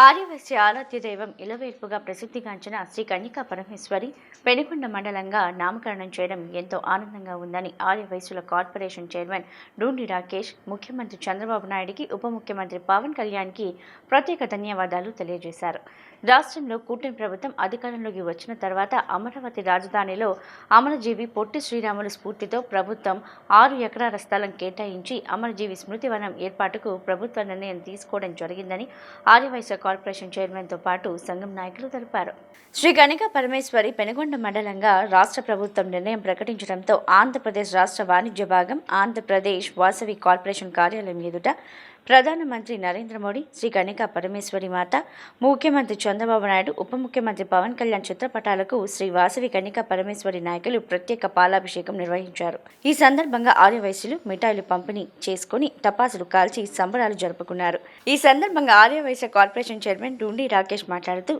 ఆర్యవశ్య ఆరాధ్య దైవం ఇలవేల్పుగా ప్రసిద్ధిగాంచిన శ్రీ కన్యకా పరమేశ్వరి పెనుకొండ మండలంగా నామకరణం చేయడం ఎంతో ఆనందంగా ఉందని ఆర్యవైశ్యుల కార్పొరేషన్ చైర్మన్ డూండి రాకేష్ ముఖ్యమంత్రి చంద్రబాబు నాయుడికి ఉప ముఖ్యమంత్రి పవన్ కళ్యాణ్కి ప్రత్యేక ధన్యవాదాలు తెలియజేశారు. రాష్ట్రంలో కూటమి ప్రభుత్వం అధికారంలోకి వచ్చిన తర్వాత అమరావతి రాజధానిలో అమరజీవి పొట్టి శ్రీరాముల స్ఫూర్తితో ప్రభుత్వం ఆరు ఎకరాల స్థలం కేటాయించి అమరజీవి స్మృతివనం ఏర్పాటుకు ప్రభుత్వ నిర్ణయం తీసుకోవడం జరిగిందని ఆర్యవైశ్య కార్పొరేషన్ చైర్మన్తో పాటు సంఘం నాయకులు తెలిపారు. శ్రీ గణిక పరమేశ్వరి పెనుగొండ మండలంగా రాష్ట్ర ప్రభుత్వం నిర్ణయం ప్రకటించడంతో ఆంధ్రప్రదేశ్ రాష్ట్ర వాణిజ్య భాగం ఆంధ్రప్రదేశ్ వాసవి కార్పొరేషన్ కార్యాలయం ఎదుట ప్రధానమంత్రి నరేంద్ర మోడీ శ్రీ గణిక పరమేశ్వరి మాత ముఖ్యమంత్రి చంద్రబాబు నాయుడు ఉప ముఖ్యమంత్రి పవన్ కళ్యాణ్ చిత్రపటాలకు శ్రీ వాసవి కన్నిక పరమేశ్వరి నాయకులు ప్రత్యేక పాలాభిషేకం నిర్వహించారు. ఈ సందర్భంగా ఆర్యవైశ్యులు మిఠాయిలు పంపిణీ చేసుకుని టపాసులు కాల్చి సంబరాలు జరుపుకున్నారు. ఈ సందర్భంగా ఆర్యవైశ్య కార్పొరేషన్ చైర్మన్ డూండి రాకేష్ మాట్లాడుతూ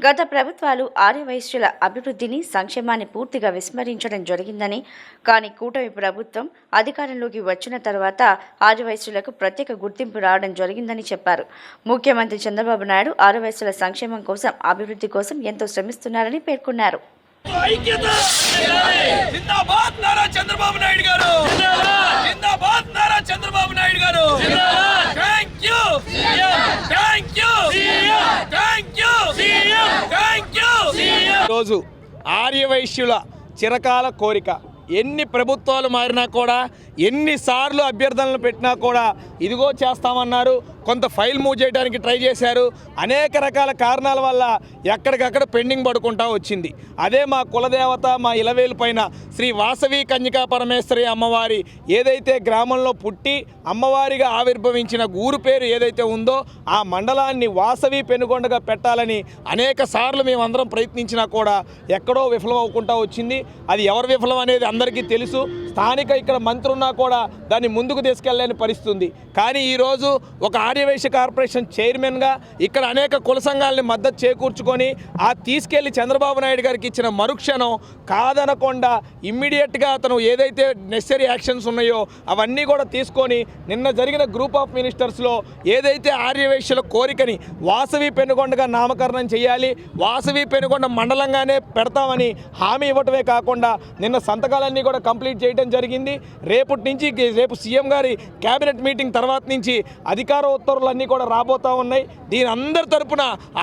గత ప్రభుత్వాలు ఆర్యవైశ్యుల అభివృద్ధిని సంక్షేమాన్ని పూర్తిగా విస్మరించడం జరిగిందని కానీ కూటమి ప్రభుత్వం అధికారంలోకి వచ్చిన తర్వాత ఆర్యవైశ్యులకు ప్రత్యేక గుర్తింపు రావడం జరిగిందని చెప్పారు. ముఖ్యమంత్రి చంద్రబాబు నాయుడు ఆర్యవైశ్యుల సంక్షేమం కోసం అభివృద్ధి కోసం ఎంతో శ్రమిస్తున్నారని పేర్కొన్నారు. చంద్రబాబు నాయుడు గారు. చంద్రబాబు నాయుడు గారు. ఈరోజు ఆర్యవైశ్యుల చిరకాల కోరిక. ఎన్ని ప్రభుత్వాలు మారినా కూడా ఎన్నిసార్లు అభ్యర్థనలు పెట్టినా కూడా ఇదిగో చేస్తామన్నారు కొంత ఫైల్ మూవ్ చేయడానికి ట్రై చేశారు. అనేక రకాల కారణాల వల్ల ఎక్కడికక్కడ పెండింగ్ పడుకుంటా వచ్చింది. అదే మా కులదేవత మా ఇలవేలు పైన శ్రీ వాసవి కన్యకా పరమేశ్వరి అమ్మవారి ఏదైతే గ్రామంలో పుట్టి అమ్మవారిగా ఆవిర్భవించిన ఊరు పేరు ఏదైతే ఉందో ఆ మండలాన్ని వాసవి పెనుగొండగా పెట్టాలని అనేక సార్లు మేమందరం ప్రయత్నించినా కూడా ఎక్కడో విఫలం అవ్వకుండా వచ్చింది. అది ఎవరు విఫలం అనేది అందరికీ తెలుసు. స్థానిక ఇక్కడ మంత్రి ఉన్నా కూడా దాన్ని ముందుకు తీసుకెళ్ళలేని పరిస్థితుంది. కానీ ఈరోజు ఒక ఆర్యవైశ్య కార్పొరేషన్ చైర్మన్గా ఇక్కడ అనేక కుల సంఘాలని మద్దతు చేకూర్చుకొని ఆ తీసుకెళ్ళి చంద్రబాబు నాయుడు గారికి ఇచ్చిన మరుక్షణం కాదనకుండా ఇమ్మీడియట్గా అతను ఏదైతే నెసరీ యాక్షన్స్ ఉన్నాయో అవన్నీ కూడా తీసుకొని నిన్న జరిగిన గ్రూప్ ఆఫ్ మినిస్టర్స్లో ఏదైతే ఆర్యవైశ్యుల కోరికని వాసవి పెనుగొండగా నామకరణం చేయాలి వాసవి పెనుగొండ మండలంగానే పెడతామని హామీ ఇవ్వటమే కాకుండా నిన్న సంతకాలన్నీ కూడా కంప్లీట్ చేయడం జరిగింది. రేపటి నుంచి రేపు సీఎం గారి కేబినెట్ మీటింగ్ తర్వాత నుంచి అధికార ఉత్తర్వులన్నీ కూడా రాబోతా ఉన్నాయి. దీని అందరి తరపున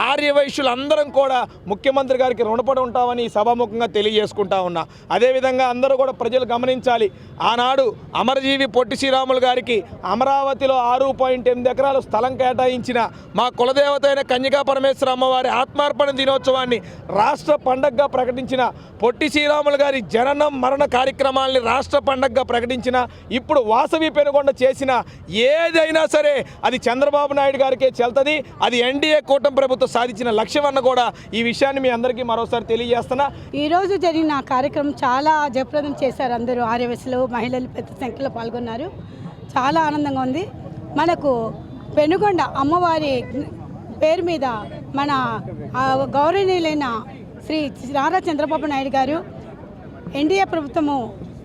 ఆర్యవైశ్యులందరం కూడా ముఖ్యమంత్రి గారికి రుణపడి ఉంటామని సభాముఖంగా తెలియజేసుకుంటా ఉన్నా. అదేవిధంగా అందరూ కూడా ప్రజలు గమనించాలి. ఆనాడు అమరజీవి పొట్టి శ్రీరాములు గారికి అమరావతిలో ఆరు పాయింట్ ఎనిమిది ఎకరాలు స్థలం కేటాయించిన మా కులదేవత అయిన కన్యకా పరమేశ్వర అమ్మవారి ఆత్మార్పణ దినోత్సవాన్ని రాష్ట్ర పండగగా ప్రకటించిన పొట్టి శ్రీరాములు గారి జననం మరణ కార్యక్రమాల్ని రాష్ట్ర పండగగా ప్రకటించిన ఇప్పుడు వాసవి పెనుగొండ చేసిన ఏదైనా సరే అది చంద్రబాబు నాయుడు గారికే చెల్తది. అది ఎన్డీఏ కూటమి ప్రభుత్వం సాధించిన లక్ష్యం అన్న కూడా ఈ విషయాన్ని మీ అందరికీ మరోసారి తెలియజేస్తున్నా. ఈరోజు జరిగిన కార్యక్రమం చాలా జయప్రదం చేశారు అందరూ ఆర్యవయసులు మహిళలు పెద్ద సంఖ్యలో పాల్గొన్నారు. చాలా ఆనందంగా ఉంది. మనకు పెనుగొండ అమ్మవారి పేరు మీద మన గౌరవనీయులైన శ్రీ నారా చంద్రబాబు నాయుడు గారు ఎన్డీఏ ప్రభుత్వము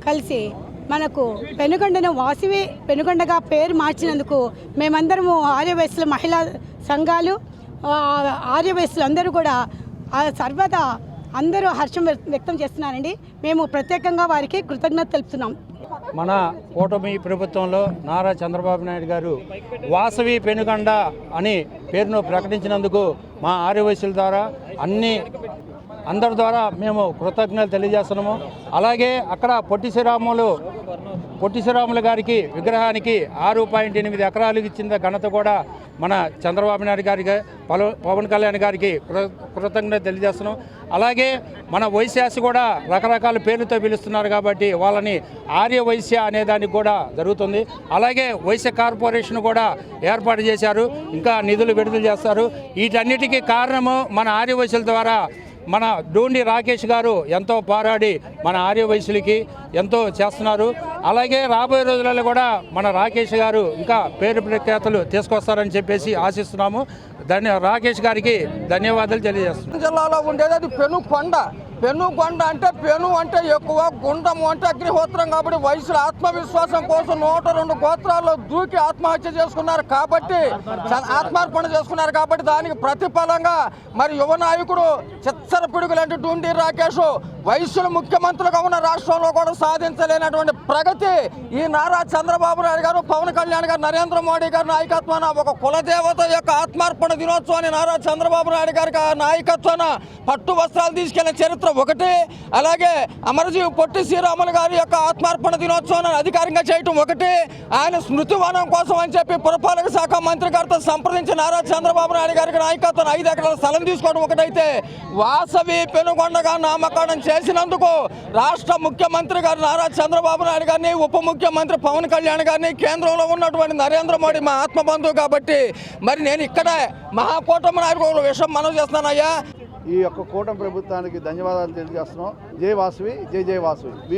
కలిసి మనకు పెనుగొండను వాసివి పెనుగొండగా పేరు మార్చినందుకు మేమందరము ఆర్యవయస్సుల మహిళా సంఘాలు ఆర్యవయస్సులు అందరూ కూడా సర్వదా అందరూ హర్షం వ్యక్- వ్యక్తం చేస్తున్నారండి. మేము ప్రత్యేకంగా వారికి కృతజ్ఞత తెలుపుతున్నాం. మన కూటమి ప్రభుత్వంలో నారా చంద్రబాబు నాయుడు గారు వాసవి పెనుగండ అని పేరును ప్రకటించినందుకు మా ఆర్యవయసుల ద్వారా అన్ని అందరి ద్వారా మేము కృతజ్ఞతలు తెలియజేస్తున్నాము. అలాగే అక్కడ పొట్టి శ్రీరాములు పొట్టి శ్రీరాములు గారికి విగ్రహానికి ఆరు పాయింట్ ఎనిమిది ఎకరాలు ఇచ్చిన ఘనత కూడా మన చంద్రబాబు నాయుడు గారికి పలు పవన్ కళ్యాణ్ గారికి కృతజ్ఞత తెలియజేస్తున్నాం. అలాగే మన వైశ్యాసి కూడా రకరకాల పేర్లతో పిలుస్తున్నారు కాబట్టి వాళ్ళని ఆర్య వైశ్య అనే దానికి కూడా జరుగుతుంది. అలాగే వైశ్య కార్పొరేషన్ కూడా ఏర్పాటు చేశారు. ఇంకా నిధులు విడుదల చేస్తారు. వీటన్నిటికీ కారణము మన ఆర్య వైశ్యుల ద్వారా మన డూండి రాకేష్ గారు ఎంతో పోరాడి మన ఆర్య ఎంతో చేస్తున్నారు. అలాగే రాబోయే రోజులలో కూడా మన రాకేష్ గారు ఇంకా పేరు ప్రఖ్యాతలు తీసుకొస్తారని చెప్పేసి ఆశిస్తున్నాము. ధన్య రాకేష్ గారికి ధన్యవాదాలు తెలియజేస్తున్నాం జిల్లాలో ఉండేది అది పెను కొండ పెనుగొండ అంటే పెను అంటే ఎక్కువ గుండము అంటే అగ్నిహోత్రం కాబట్టి వయసులో ఆత్మవిశ్వాసం కోసం నూట రెండు గోత్రాల్లో దూకి ఆత్మహత్య చేసుకున్నారు కాబట్టి ఆత్మార్పణ చేసుకున్నారు కాబట్టి దానికి ప్రతిఫలంగా మరి యువ నాయకుడు చిత్తర పిడుగులంటే డూండి రాకేష్ వయసులు ముఖ్యమంత్రులుగా ఉన్న రాష్ట్రంలో కూడా సాధించలేనటువంటి ప్రగతి ఈ నారా చంద్రబాబు నాయుడు గారు పవన్ కళ్యాణ్ గారు నరేంద్ర మోడీ గారి నాయకత్వాన ఒక కులదేవత యొక్క ఆత్మార్పణ దినోత్సవాన్ని నారా చంద్రబాబు నాయుడు గారికి నాయకత్వాన పట్టు వస్త్రాలు తీసుకెళ్ళిన చరిత్ర ఒకటి అలాగే అమరజీవి పొట్టి శ్రీరాములు గారి యొక్క ఆత్మార్పణ దినోత్సవాన్ని అధికారికంగా చేయటం ఒకటి ఆయన స్మృతివనం కోసం అని చెప్పి పురపాలక శాఖ మంత్రి గారితో సంప్రదించి నారా చంద్రబాబు నాయుడు గారికి నాయకత్వం ఐదు ఎకరాల స్థలం తీసుకోవడం ఒకటైతే వాసవి పెనుగొండగా నామకరణం చేసినందుకు రాష్ట్ర ముఖ్యమంత్రి గారు నారా చంద్రబాబు నాయుడు గారిని ఉప ముఖ్యమంత్రి పవన్ కళ్యాణ్ గారిని కేంద్రంలో ఉన్నటువంటి నరేంద్ర మోడీ మా ఆత్మబంధువు కాబట్టి మరి నేను ఇక్కడే మహాకూటమి నాయకుల విషయం మనం చేస్తున్నానయ్యా. ఈ యొక్క కూటమి ప్రభుత్వానికి ధన్యవాదాలు తెలియజేస్తున్నాం. జై వాసువి జై జై వాసువి.